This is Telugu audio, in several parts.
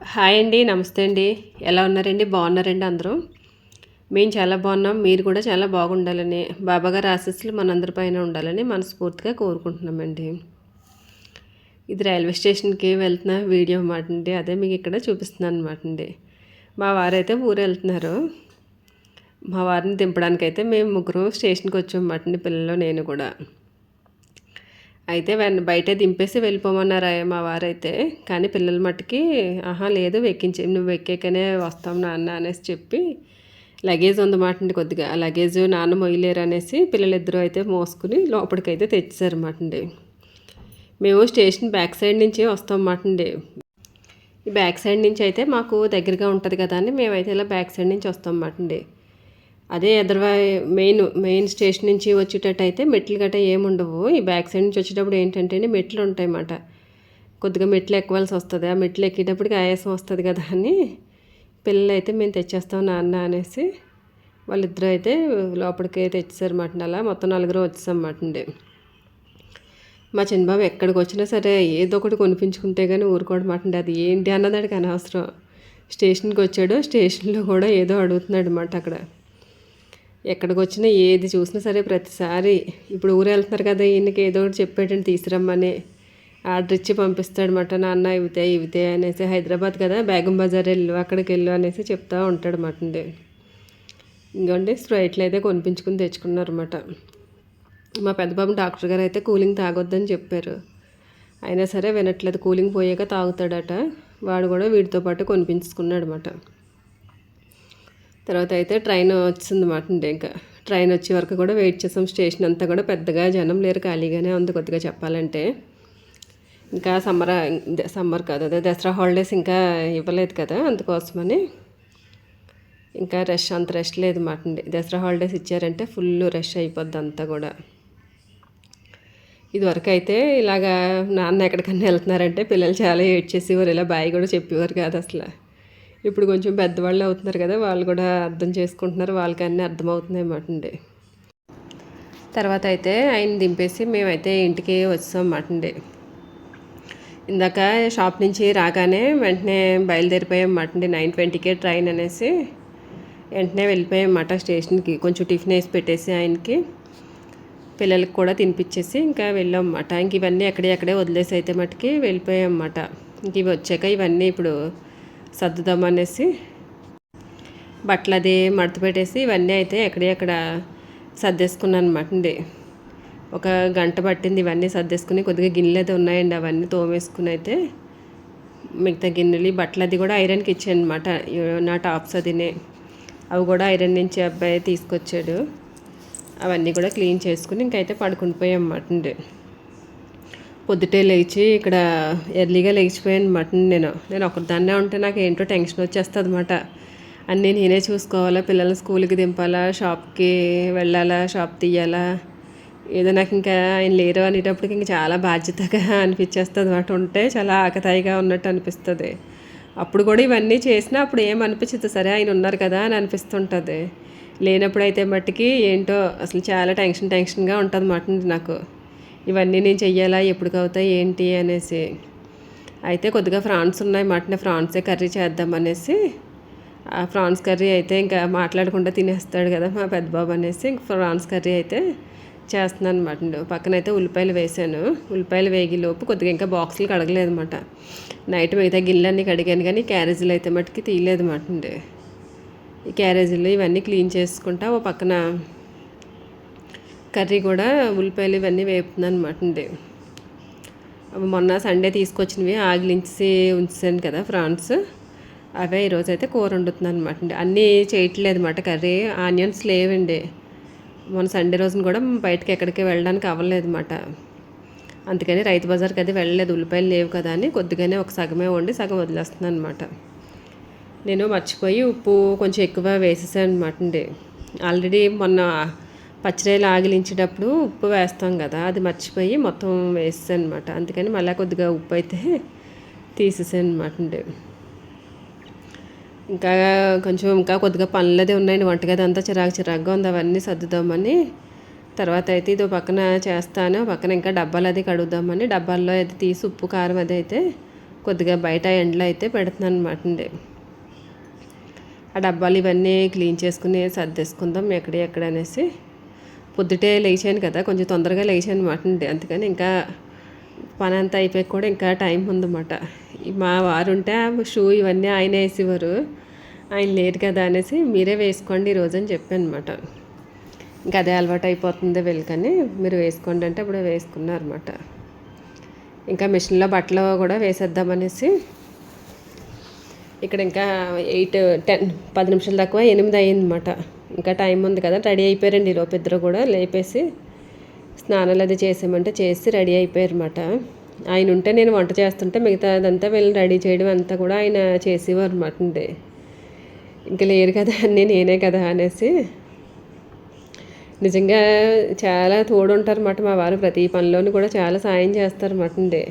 హాయ్ అండి నమస్తే అండి. ఎలా ఉన్నారండి? బాగున్నారండి అందరూ? మేము చాలా బాగున్నాం. మీరు కూడా చాలా బాగుండాలని బాబాగారు ఆశీస్సులు మనందరి పైన ఉండాలని మనస్ఫూర్తిగా కోరుకుంటున్నామండి. ఇది రైల్వే స్టేషన్కి వెళ్తున్న వీడియో అన్నమాట అండి. అదే మీకు ఇక్కడ చూపిస్తున్నాను అనమాట అండి. మా వారైతే ఊరు వెళ్తున్నారు. మా వారిని దింపడానికైతే మేము ముగ్గురు స్టేషన్కి వచ్చామన్నమాట అండి పిల్లలు నేను కూడా. అయితే వెన్ బయటే దింపేసి వెళ్ళిపోమన్నారు మా వారైతే. కానీ పిల్లల మట్టుకి ఆహా లేదు ఎక్కించే నువ్వు ఎక్కాకనే వస్తాం నాన్న అనేసి చెప్పి లగేజ్ ఉందన్నమాట అండి కొద్దిగా లగేజ్ నాన్న మొయ్యలేరు అనేసి పిల్లలిద్దరూ అయితే మోసుకుని లోపలికైతే తెచ్చారన్నమాట అండి. మేము స్టేషన్ బ్యాక్ సైడ్ నుంచి వస్తాం అన్నమాట అండి. ఈ బ్యాక్ సైడ్ నుంచి అయితే మాకు దగ్గరగా ఉంటుంది కదా అని మేమైతే ఇలా బ్యాక్ సైడ్ నుంచి వస్తాం మాటండి అదే ఎదరవా మెయిన్ మెయిన్ స్టేషన్ నుంచి వచ్చేటట్టయితే మెట్లు గట్ట ఏముండవు. ఈ బ్యాక్ సైడ్ నుంచి వచ్చేటప్పుడు ఏంటంటే మెట్లు ఉంటాయి అన్నమాట కొద్దిగా మెట్లు ఎక్కవలసి వస్తుంది. ఆ మెట్లు ఎక్కేటప్పటికి ఆయాసం వస్తుంది కదా అని పిల్లలు అయితే మేము తెచ్చేస్తాం నాన్న అనేసి వాళ్ళిద్దరూ అయితే లోపలికి తెచ్చేసారన్నమాట అలా మొత్తం నలుగురు వచ్చేసామన్నమాట అండి. మా చిన్నబాబు ఎక్కడికి వచ్చినా సరే ఏదో ఒకటి కొనిపించుకుంటే కానీ ఊరుకోవడం అండి. అది ఏంటి అన్నదానికి అనవసరం. స్టేషన్కి వచ్చాడు. స్టేషన్లో కూడా ఏదో అడుగుతున్నాడు అనమాట అక్కడ. ఎక్కడికి వచ్చినా ఏది చూసినా సరే ప్రతిసారి ఇప్పుడు ఊరు వెళ్తున్నారు కదా ఈయనకి ఏదో ఒకటి చెప్పేటండి తీసుకురమ్మని. ఆర్డర్ ఇచ్చి పంపిస్తాడనమాట నాన్న ఇవితే ఇవితే అనేసి. హైదరాబాద్ కదా బేగం బజార్ వెళ్ళు అక్కడికి వెళ్ళు అనేసి చెప్తూ ఉంటాడనమాట అండి. ఇంకోండి స్ప్రైట్లు అయితే కొనిపించుకుని తెచ్చుకున్నారన్నమాట మా పెద్దబాబు డాక్టర్ గారు అయితే కూలింగ్ తాగొద్దని చెప్పారు. అయినా సరే వినట్లేదు కూలింగ్ పోయాక తాగుతాడట. వాడు కూడా వీటితో పాటు కొనిపించుకున్నాడు అనమాట తర్వాత అయితే ట్రైన్ వచ్చింది అండి ఇంకా. ట్రైన్ వచ్చే వరకు కూడా వెయిట్ చేసాం. స్టేషన్ అంతా కూడా పెద్దగా జనం లేరు ఖాళీగానే ఉంది కొద్దిగా చెప్పాలంటే. ఇంకా సమ్మర్ సమ్మర్ కాదు అదే దసరా హాలిడేస్ ఇంకా ఇవ్వలేదు కదా అందుకోసమని. ఇంకా రష్ అంత రష్ లేదు మాట అండి. దసరా హాలిడేస్ ఇచ్చారంటే ఫుల్ రష్ అయిపోద్ది అంతా కూడా. ఇదివరకు అయితే ఇలాగా నాన్న ఎక్కడికన్నా వెళ్తున్నారంటే పిల్లలు చాలా ఏడ్ చేసేవారు ఇలా బాయ్ కూడా చెప్పేవారు కాదు అసలు. ఇప్పుడు కొంచెం పెద్దవాళ్ళు అవుతున్నారు కదా వాళ్ళు కూడా అర్థం చేసుకుంటున్నారు వాళ్ళకి అన్నీ అర్థమవుతున్నాయి అన్నమాట అండి. తర్వాత అయితే ఆయన దింపేసి మేమైతే ఇంటికి వచ్చాం అన్నమాట అండి. ఇందాక షాప్ నుంచి రాగానే వెంటనే బయలుదేరిపోయాం అన్నమాట అండి నైన్ ట్వంటీకే ట్రైన్ అనేసి. వెంటనే వెళ్ళిపోయాం అన్నమాట స్టేషన్కి కొంచెం టిఫిన్ వేసి పెట్టేసి ఆయనకి. పిల్లలకి కూడా తినిపించేసి ఇంకా వెళ్ళాం అన్నమాట. ఇంక ఇవన్నీ ఎక్కడే ఎక్కడే వదిలేసి అయితే మటుకి వెళ్ళిపోయాం అన్నమాట. ఇంక ఇవి వచ్చాక ఇవన్నీ ఇప్పుడు సర్దుదామనేసి బట్టలు అది మడత పెట్టేసి ఇవన్నీ అయితే ఎక్కడెక్కడ సర్దేసుకున్నాను అనమాట అండి. ఒక గంట పట్టింది ఇవన్నీ సర్దేసుకుని కొద్దిగా గిన్నెలు అయితే ఉన్నాయండి అవన్నీ తోమేసుకుని అయితే మిగతా గిన్నెలు బట్టలు అది కూడా ఐరన్కి ఇచ్చాను అనమాట నా టాప్స్ అదినే. అవి కూడా ఐరన్ నుంచి అబ్బాయి తీసుకొచ్చాడు. అవన్నీ కూడా క్లీన్ చేసుకుని ఇంకైతే పడుకుని పోయాం అన్నమాట అండి. పొద్దుటే లేచి ఇక్కడ ఎర్లీగా లేచిపోయాను మటన్ నేను. నేను ఒకదాన్నే ఉంటే నాకు ఏంటో టెన్షన్ వచ్చేస్తుంది అనమాట అన్నీ నేనే చూసుకోవాలా పిల్లల్ని స్కూల్కి దింపాలా షాప్కి వెళ్ళాలా షాప్ తీయాలా? ఏదో నాకు ఇంకా ఆయన లేరు అనేటప్పటికి ఇంకా చాలా బాధ్యతగా అనిపించేస్తుంది అనమాట ఉంటే చాలా ఆకతాయిగా ఉన్నట్టు అనిపిస్తుంది. అప్పుడు కూడా ఇవన్నీ చేసినా అప్పుడు ఏం అనిపించదు. సరే ఆయన ఉన్నారు కదా అని అనిపిస్తుంటుంది. లేనప్పుడు అయితే మట్టికి ఏంటో అసలు చాలా టెన్షన్ టెన్షన్గా ఉంటుంది మాట నాకు. ఇవన్నీ నేను చెయ్యాలా? ఎప్పుడుకి అవుతాయి? ఏంటి? అనేసి. అయితే కొద్దిగా ఫ్రాన్స్ ఉన్నాయి. మటన్ ఫ్రాన్సే కర్రీ చేద్దామనేసి ఆ ఫ్రాన్స్ కర్రీ అయితే ఇంకా మాట్లాడకుండా తినేస్తాడు కదా మా పెద్ద బాబు అనేసి ఇంక ఫ్రాన్స్ కర్రీ అయితే చేస్తున్నాను అనమాట పక్కన అయితే ఉల్లిపాయలు వేసాను. ఉల్లిపాయలు వేగి లోపు కొద్దిగా ఇంకా బాక్సులు కడగలేదు అనమాట నైట్ మిగతా గిన్నెలన్నీ కడిగాను కానీ క్యారేజీలు అయితే మటుకి తీయలేదు అనమాట ఈ క్యారేజీలు ఇవన్నీ క్లీన్ చేసుకుంటా ఓ పక్కన కర్రీ కూడా ఉల్లిపాయలు ఇవన్నీ వేపుతున్నాను అనమాట అండి మొన్న సండే తీసుకొచ్చినవి ఆగిలించి ఉంచాను కదా ఫ్రాన్స్. అవే ఈరోజు అయితే కూర వండుతున్నాను అనమాట అండి. అన్నీ చేయట్లేదు అనమాట కర్రీ. ఆనియన్స్ లేవండి. మొన్న సండే రోజున కూడా బయటకి ఎక్కడికి వెళ్ళడానికి అవ్వలేదు అనమాట అందుకని రైతు బజార్కి అది వెళ్ళలేదు. ఉల్లిపాయలు లేవు కదా అని కొద్దిగానే ఒక సగమే వండి సగం వదిలేస్తున్నాను అనమాట నేను మర్చిపోయి ఉప్పు కొంచెం ఎక్కువ వేసేసాను అనమాట అండి. ఆల్రెడీ మొన్న పచ్చిరాయలు ఆగిలించేటప్పుడు ఉప్పు వేస్తాం కదా అది మర్చిపోయి మొత్తం వేస్తాను అనమాట అందుకని మళ్ళీ కొద్దిగా ఉప్పు అయితే తీసేసాను అనమాట అండి. ఇంకా కొంచెం ఇంకా కొద్దిగా పనులదే ఉన్నాయండి వంటగది అంతా చిరాకు చిరాకుగా ఉంది. అవన్నీ సర్దుదామని తర్వాత అయితే ఇది పక్కన చేస్తాను. పక్కన ఇంకా డబ్బాలు అది కడుగుదామని డబ్బాల్లో అయితే తీసి ఉప్పు కారం అది అయితే కొద్దిగా బయట ఎండలో అయితే పెడుతున్నాను అనమాట అండి. ఆ డబ్బాలు ఇవన్నీ క్లీన్ చేసుకుని సర్దేసుకుందాం ఎక్కడ ఎక్కడ అనేసి. పొద్దుటే లేచాను కదా కొంచెం తొందరగా లేచాను అనమాట అండి. అందుకని ఇంకా పని అంతా అయిపోయి కూడా ఇంకా టైం ఉందన్నమాట. మా వారు ఉంటే షూ ఇవన్నీ ఆయన వేసేవారు. ఆయన లేరు కదా అనేసి మీరే వేసుకోండి ఈరోజు అని చెప్పాను అనమాట ఇంకా అదే అలవాటు అయిపోతుంది వెళ్ళకని మీరు వేసుకోండి అంటే అప్పుడు వేసుకున్నారన్నమాట ఇంకా మిషన్లో బట్టలు కూడా వేసేద్దామనేసి ఇక్కడ ఇంకా ఎయిట్ టెన్ పది నిమిషాలు తక్కువ ఎనిమిది అయ్యిందన్నమాట ఇంకా టైం ఉంది కదా రెడీ అయిపోయారండి ఈలోపు ఇద్దరు కూడా లేపేసి స్నానాలు అది చేసామంటే చేసి రెడీ అయిపోయారన్నమాట. ఆయన ఉంటే నేను వంట చేస్తుంటే మిగతా అదంతా వీళ్ళని రెడీ చేయడం అంతా కూడా ఆయన చేసేవారు అనమాట అండి. ఇంకా లేరు కదా అన్నీ నేనే కదా అనేసి. నిజంగా చాలా తోడుంటారన్నమాట మా వారు ప్రతి పనిలోనూ కూడా చాలా సాయం చేస్తారన్నమాట అండి.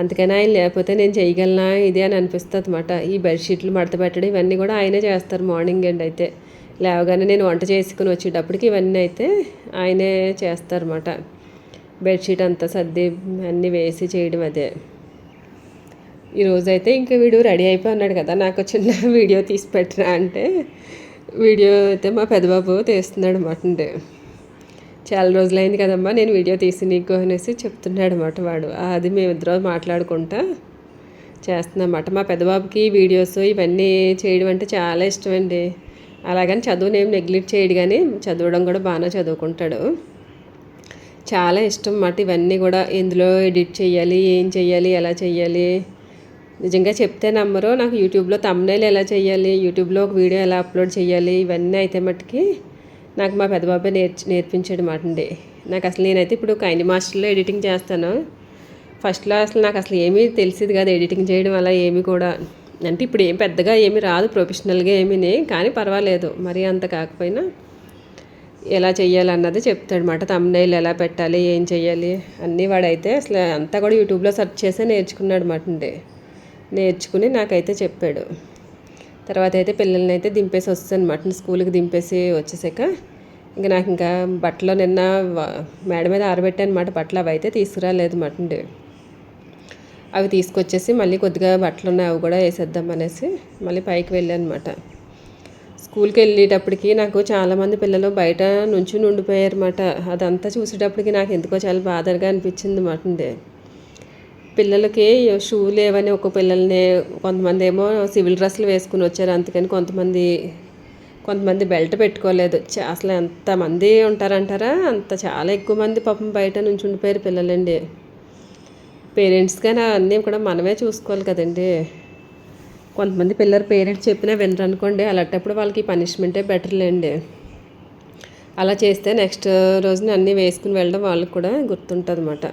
అందుకని ఆయన లేకపోతే నేను చేయగలనా ఇది అని అనిపిస్తుంది అనమాట ఈ బెడ్షీట్లు మడత పెట్టడం ఇవన్నీ కూడా ఆయనే చేస్తారు మార్నింగ్ అండి అయితే. లేవగానే నేను వంట చేసుకుని వచ్చేటప్పటికి ఇవన్నీ అయితే ఆయనే చేస్తారన్నమాట. బెడ్షీట్ అంతా సర్ది అన్నీ వేసి చేయడం అదే. ఈరోజైతే ఇంకా వీడు రెడీ అయిపోయి ఉన్నాడు కదా నాకు చిన్న వీడియో తీసి పెట్టరా అంటే వీడియో అయితే మా పెద్దబాబు తీస్తున్నాడు అనమాట అండి. చాలా రోజులైంది కదమ్మా నేను వీడియో తీసి నీకు అనేసి చెప్తున్నాడు అనమాట వాడు. అది మేమిద్దరం మాట్లాడుకుంటా చేస్తున్నమాట మా పెద్దబాబుకి వీడియోస్ ఇవన్నీ చేయడం అంటే చాలా ఇష్టం అండి. అలాగని చదువునేం నెగ్లెక్ట్ చేయడు కానీ చదవడం కూడా బాగానే చదువుకుంటాడు. చాలా ఇష్టం మాట ఇవన్నీ కూడా ఎందులో ఎడిట్ చేయాలి ఏం చేయాలి ఎలా చేయాలి? నిజంగా చెప్తే నమ్మరు. నాకు యూట్యూబ్లో తమ్నైల్ ఎలా చేయాలి యూట్యూబ్లో ఒక వీడియో ఎలా అప్లోడ్ చేయాలి ఇవన్నీ అయితే మట్టుకి నాకు మా పెద్దబాబాయ్ నేర్చి నేర్పించాడు మాట అండి. నాకు అసలు నేనైతే ఇప్పుడు కైండ్ మాస్టర్లో ఎడిటింగ్ చేస్తాను. ఫస్ట్లో అసలు నాకు అసలు ఏమీ తెలిసేది కాదు. ఎడిటింగ్ చేయడం అలా ఏమీ కూడా అంటే ఇప్పుడు ఏం పెద్దగా ఏమి రాదు ప్రొఫెషనల్గా ఏమీ కానీ పర్వాలేదు. మరీ అంత కాకపోయినా ఎలా చెయ్యాలన్నది చెప్తాడనమాట తమ్నైల్ ఎలా పెట్టాలి ఏం చెయ్యాలి అన్నీ వాడైతే అసలు అంతా కూడా యూట్యూబ్లో సెర్చ్ చేసే నేర్చుకున్నాడు మాట అండి. నేర్చుకుని నాకైతే చెప్పాడు. తర్వాత అయితే పిల్లల్ని అయితే దింపేసి వస్తాను అనమాట స్కూల్కి దింపేసి వచ్చేసాక ఇంకా నాకు ఇంకా బట్టలు నిన్న మేడ మీద ఆరబెట్టాను అనమాట బట్టలు అవి అయితే తీసుకురాలేదు మటండి అవి తీసుకొచ్చేసి మళ్ళీ కొద్దిగా బట్టలు ఉన్నాయి అవి కూడా వేసేద్దాం అనేసి మళ్ళీ పైకి వెళ్ళాను అనమాట స్కూల్కి వెళ్ళేటప్పటికి నాకు చాలామంది పిల్లలు బయట నుంచి ఉండిపోయారు అనమాట అదంతా చూసేటప్పటికి నాకు ఎందుకో చాలా బాధగా అనిపించింది అనమాట అండి. పిల్లలకి షూ లేవని ఒక పిల్లల్ని కొంతమంది ఏమో సివిల్ డ్రెస్సులు వేసుకుని వచ్చారు అందుకని కొంతమంది కొంతమంది బెల్ట్ పెట్టుకోలేదు. అసలు ఎంతమంది ఉంటారంటారా? అంత చాలా ఎక్కువ మంది పాపం బయట నుంచి ఉండిపోయారు పిల్లలండి. పేరెంట్స్గా అన్నీ కూడా మనమే చూసుకోవాలి కదండి. కొంతమంది పిల్లలు పేరెంట్స్ చెప్పినా వినరు అనుకోండి అలాంటప్పుడు వాళ్ళకి పనిష్మెంటే బెటర్లేండి అలా చేస్తే నెక్స్ట్ రోజున అన్నీ వేసుకుని వెళ్ళడం వాళ్ళకి కూడా గుర్తుంటుంది అనమాట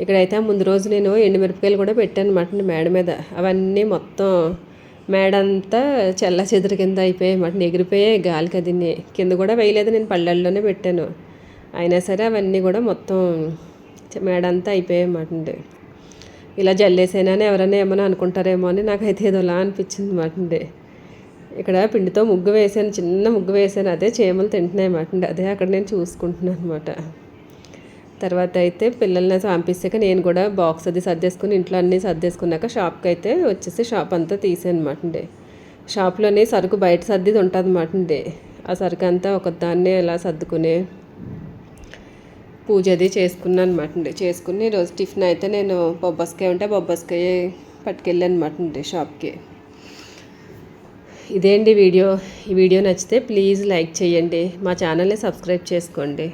ఇక్కడైతే ముందు రోజు నేను ఎండుమిరపకాయలు కూడా పెట్టాను అనమాట మేడ మీద. అవన్నీ మొత్తం మేడంతా చెల్ల చెదురు కింద అయిపోయాయి అనమాట ఎగిరిపోయాయి గాలి అది కింద కూడా వేయలేదు నేను పళ్ళల్లోనే పెట్టాను. అయినా సరే అవన్నీ కూడా మొత్తం మేడంతా అయిపోయాయి అండి ఇలా జల్లేసానని ఎవరైనా ఏమైనా అనుకుంటారేమో అని నాకైతే ఏదోలా అనిపించింది మాటండి ఇక్కడ పిండితో ముగ్గు వేసాను చిన్న ముగ్గు వేసాను అదే చీమలు తింటున్నాయి అన్నమాట అదే అక్కడ నేను చూసుకుంటున్నాను అనమాట తర్వాత అయితే పిల్లల్ని పంపిస్తాక నేను కూడా బాక్స్ అది సర్దేసుకుని ఇంట్లో అన్నీ సర్దేసుకున్నాక షాప్కి అయితే వచ్చేసి షాప్ అంతా తీసాను అనమాట అండి షాప్లోనే సరుకు బయట సర్దిది ఉంటుంది అనమాట అండి ఆ సరుకు అంతా ఒక దాన్ని ఎలా సర్దుకుని పూజ అది చేసుకున్నాను అనమాట చేసుకుని రోజు టిఫిన్ అయితే నేను బొబ్బస్కాయ ఉంటే బొబ్బస్కాయ పట్టుకెళ్ళాను అనమాట షాప్కి. ఇదేంటి వీడియో. ఈ వీడియో నచ్చితే ప్లీజ్ లైక్ చేయండి. మా ఛానల్ని సబ్స్క్రైబ్ చేసుకోండి.